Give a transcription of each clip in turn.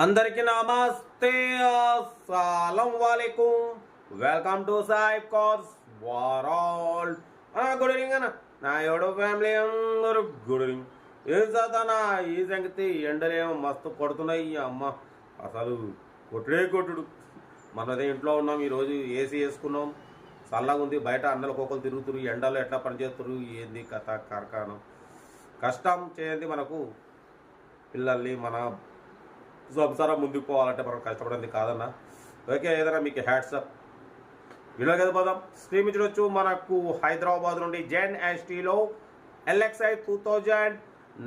అందరికి నమస్తే అస్సలం వాలేకుం. వెల్కమ్ టు సాయిబ్ కోర్స్ వారాల్ గుడ్ ఈవినింగ్ అన్న. నా ఎవడో ఫ్యామిలీ అందరూ గుడ్ ఈవినింగ్. ఏం చదువుతానా ఈ సంగతి ఎండలేమో మస్తు కొడుతున్నాయి అమ్మ. అసలు కొట్టుడే కొట్టుడు. మనదే ఇంట్లో ఉన్నాం ఈరోజు ఏసీ వేసుకున్నాం. చల్లగా ఉంది బయట అన్నలు కోకలు తిరుగుతురు ఎండలు ఎట్లా పనిచేస్తురు ఏంది కథ కార్ఖానం. కష్టం చేయండి మనకు పిల్లల్ని మన సంసారం ముందుకు పోవాలంటే మనం కష్టపడింది కాదన్న. ఓకే ఏదైనా మీకు హ్యాట్సప్ వీడియో కదా పోదాం. స్క్రీన్ చూడొచ్చు మనకు హైదరాబాద్ నుండి Zen ఎస్టీలో LXI two thousand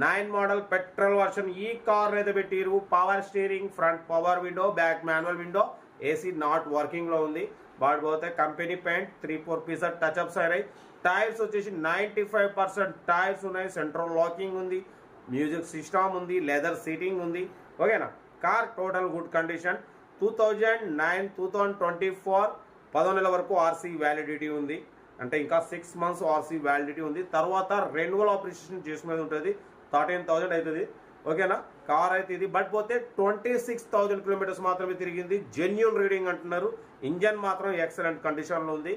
nine model petrol version ఈ కార్ అయితే పెట్టిరు. Power steering front power window back manual window AC not వర్కింగ్లో ఉంది. వాటి పోతే company paint three four pieces touch ups అయినాయి. టైర్స్ వచ్చేసి నైంటీ ఫైవ్ పర్సెంట్ టైర్స్ ఉన్నాయి. Central locking ఉంది. మ్యూజిక్ సిస్టమ్ ఉంది. లెదర్ సీటింగ్ ఉంది. ఓకేనా? Car total good condition two thousand nine two thousand twenty four పదో నెల వరకు ఆర్సీ వ్యాలిడిటీ ఉంది. అంటే ఇంకా సిక్స్ మంత్స్ ఆర్సీ వ్యాలిడిటీ ఉంది. తర్వాత రెన్యువల్ ఆపరేషన్ చేసుకునేది ఉంటుంది. థర్టీన్ థౌజండ్ అవుతుంది ఓకేనా? కార్ అయితే ఇది. బట్ పోతే ట్వంటీ సిక్స్ థౌజండ్ కిలోమీటర్స్ మాత్రమే తిరిగింది. జెన్యున్ రీడింగ్ అంటున్నారు. ఇంజన్ మాత్రం ఎక్సలెంట్ కండిషన్లో ఉంది.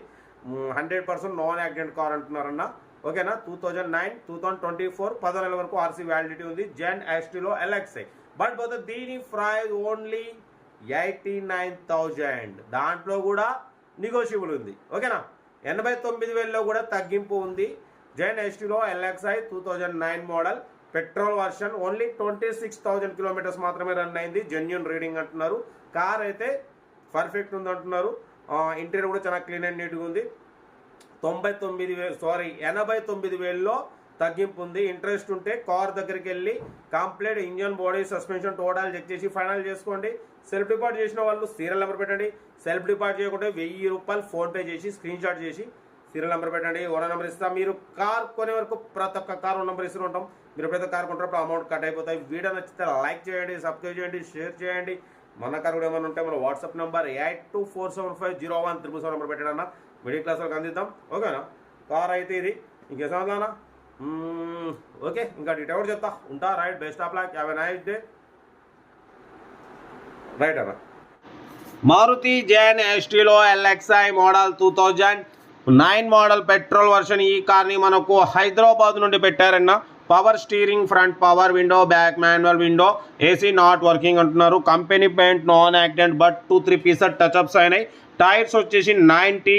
Hundred percent non accident car అంటున్నారన్న. ఓకేనా? Two thousand nine two thousand twenty four పదో నెలల వరకు ఆర్సీ వ్యాలిడిటీ ఉంది. Zen ఎస్టీలో LXI. బట్ పోతే దీని price only eighty nine thousand దాంట్లో కూడా నెగోషియబుల్ ఉంది. ఓకేనా ఎనభై తొమ్మిది వేలలో కూడా తగ్గింపు ఉంది. Zen ఎస్టీలో LXI two thousand nine model petrol version only twenty six thousand kilometres మాత్రమే రన్ అయింది. జెన్యున్ రీడింగ్ అంటున్నారు. కార్ అయితే పర్ఫెక్ట్ ఉంది అంటున్నారు. ఇంటీరియర్ కూడా చాలా క్లీన్ అండ్ నీట్గా ఉంది. తొంభై తొమ్మిది వేలు సారీ ఎనభై తొమ్మిది వేలలో తగ్గింపు ఉంది. ఇంట్రెస్ట్ ఉంటే కార్ దగ్గరికి వెళ్ళి complete engine body suspension total check చేసి ఫైనల్ చేసుకోండి. సెల్ఫ్ డిపార్ట్ చేసిన వాళ్ళు సీరియల్ నెంబర్ పెట్టండి. సెల్ఫ్ డిపార్ట్ చేయకుంటే వెయ్యి రూపాయలు ఫోన్పే చేసి స్క్రీన్ షాట్ చేసి సీరియల్ నెంబర్ పెట్టండి. ఓనర్ నెంబర్ ఇస్తాం. మీరు కార్ కొనే వరకు ప్రతి ఒక్క కార్ నెంబర్ ఇస్తూ ఉంటాం. మీరు ప్రతి కార్ కొంటారో అమౌంట్ కట్ అయిపోతాయి. వీడియో నచ్చితే లైక్ చేయండి సబ్స్క్రైబ్ చేయండి షేర్ చేయండి. మన కార్ కూడా ఏమైనా ఉంటే మన WhatsApp number eight two four seven five zero one triple seven number పెట్టాడన్న middle class వాళ్ళకి అందిద్దాం. ఓకేనా? కార్ అయితే ఇది. ఇంకే సమాధానా? Hmm, ఓకే ఇంకా డీటెయిల్ చెప్తా. ఉంటా right best of luck have a nice day right అన్న. Maruti Zen ఎస్టీలో LXI model two thousand nine model petrol version ఈ కార్ని మనకు హైదరాబాద్ నుండి పెట్టారన్న. Power steering front power window back manual window AC not working అంటున్నారు. Company paint non accident but two three pieces touch ups అయినాయి. Tyres వచ్చేసి ninety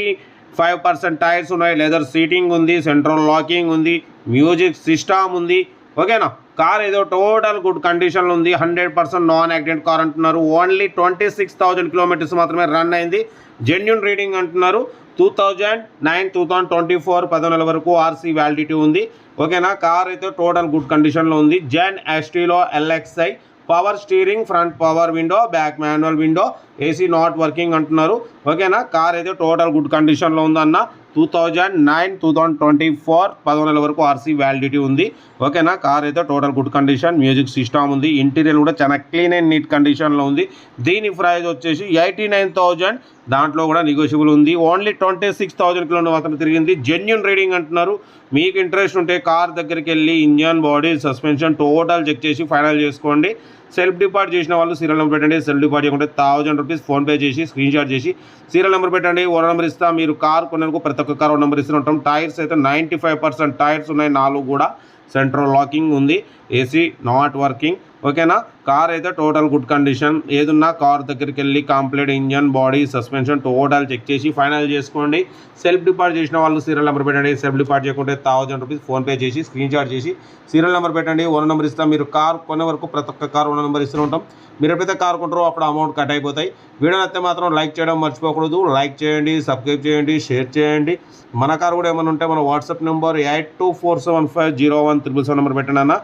five percent tyres ఉన్నాయి leather seating ఉంది central locking ఉంది మ్యూజిక్ సిస్టమ్ ఉంది. ఓకేనా? Car ఏదో total good కండిషన్లో ఉంది hundred percent non accident car అంటున్నారు. Only twenty six thousand kilometres మాత్రమే రన్ అయింది. జెన్యున్ రీడింగ్ అంటున్నారు. Two thousand nine two thousand twenty four పదనెల వరకు ఆర్సీ వ్యాలిడిటీ ఉంది. ఓకేనా? కార్ అయితే టోటల్ గుడ్ కండిషన్లో ఉంది. Zen ఎస్టీలో LXI power steering front power window back manual window AC not working అంటున్నారు. ఓకేనా? కార్ అయితే టోటల్ గుడ్ కండిషన్లో ఉందన్న. Two thousand nine two thousand twenty four పదో వరకు ఆర్సీ వ్యాలిడిటీ ఉంది. ఓకేనా? కార్ అయితే total good condition music system ఉంది ఇంటీరియర్ కూడా చాలా క్లీన్ అండ్ నీట్ కండిషన్లో ఉంది. దీని ప్రైస్ వచ్చేసి ఎయిటీ నైన్ థౌజండ్. దాంట్లో కూడా నెగోషియబుల్ ఉంది. Only twenty six thousand kilometre మాత్రం తిరిగింది. జెన్యున్ రీడింగ్ అంటున్నారు. మీకు ఇంట్రెస్ట్ ఉంటే కార్ దగ్గరికి వెళ్ళి engine body suspension total check చేసి ఫైనల్ చేసుకోండి. సెల్ఫ్ డిపార్ట్ చేసిన వాళ్ళు సీరియల్ నెంబర్ పెట్టండి. సెల్ఫ్ డిపార్ట్ చేయకుంటే థౌజండ్ రూపీస్ ఫోన్పే చేసి స్క్రీన్ షాట్ చేసి సీరియల్ నెంబర్ పెట్టండి ఓ నెంబర్ ఇస్తా మీరు కార్ కొనేందుకు ప్రతి ఒక్క కార్ నెంబర్ ఇస్తూ ఉంటాం. టైర్స్ అయితే నైంటీ ఫైవ్ పర్సెంట్ టైర్స్ ఉన్నాయి నాలుగు కూడా. సెంట్రల్ లాకింగ్ ఉంది ఏసీ నాట్ వర్కింగ్ ఓకేనా కార్ అయితే టోటల్ గుడ్ కండిషన్ ఏదున్నా కార్ దగ్గరికి వెళ్ళి complete engine body suspension total check చేసి ఫైనల్ చేసుకోండి. సెల్ఫ్ డిపార్ట్ చేసిన వాళ్ళు సీరియల్ నెంబర్ పెట్టండి. సెల్ఫ్ డిపార్ట్ చేయకుంటే థౌజండ్ రూపీస్ ఫోన్పే చేసి స్క్రీన్ షాట్ చేసి సీరియల్ నెంబర్ పెట్టండి. ఓన్ నెంబర్ ఇస్తాం. మీరు కార్ కొనే వరకు ప్రతి ఒక్క కార్ ఓన్ నెంబర్ ఇస్తూ ఉంటాం. మీరు ఎప్పుడైతే కార్ కొంటారో అప్పుడు అమౌంట్ కట్ అయిపోతాయి. వీడియో నచ్చితే మాత్రం లైక్ చేయడం మర్చిపోకూడదు. లైక్ చేయండి సబ్స్క్రైబ్ చేయండి షేర్ చేయండి. మన కార్ కూడా ఏమైనా ఉంటే మన WhatsApp number eight two four seven five zero one triple seven number పెట్టండి అన్న.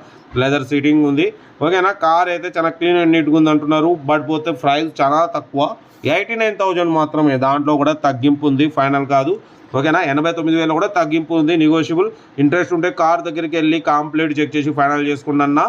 లెదర్ సీటింగ్ ఉంది. ఓకేనా కార్ అయితే చాలా క్లీన్ అండ్ నీట్గా ఉంది అంటున్నారు. బట్ పోతే ప్రైస్ చాలా తక్కువ. ఎయిటీ నైన్ థౌజండ్ మాత్రమే. దాంట్లో కూడా తగ్గింపు ఉంది. ఫైనల్ కాదు. ఓకేనా ఎనభై తొమ్మిది వేలు కూడా తగ్గింపు ఉంది. నెగోషియబుల్ ఇంట్రెస్ట్ ఉంటే కార్ దగ్గరికి వెళ్ళి కంప్లీట్ చెక్ చేసి ఫైనల్ చేసుకున్న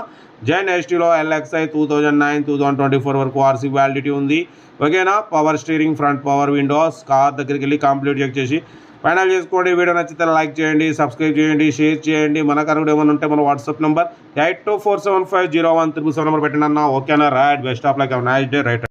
Zen ఎస్టీలో LXI two thousand nine two thousand twenty four వరకు ఆర్సీ వ్యాలిడిటీ ఉంది. ఓకేనా power steering front power windows car దగ్గరికి వెళ్ళి కంప్లీట్ చెక్ చేసి ఫైనల్ చేసుకోండి. వీడియో నచ్చితే లైక్ చేయండి సబ్స్క్రైబ్ చేయండి షేర్ చేయండి. మన కనుక ఏమైనా ఉంటే మన WhatsApp number eight two four seven five zero one triple seven number పెట్టండి ఓకేనా? Right. Best of luck. Nice day. Right.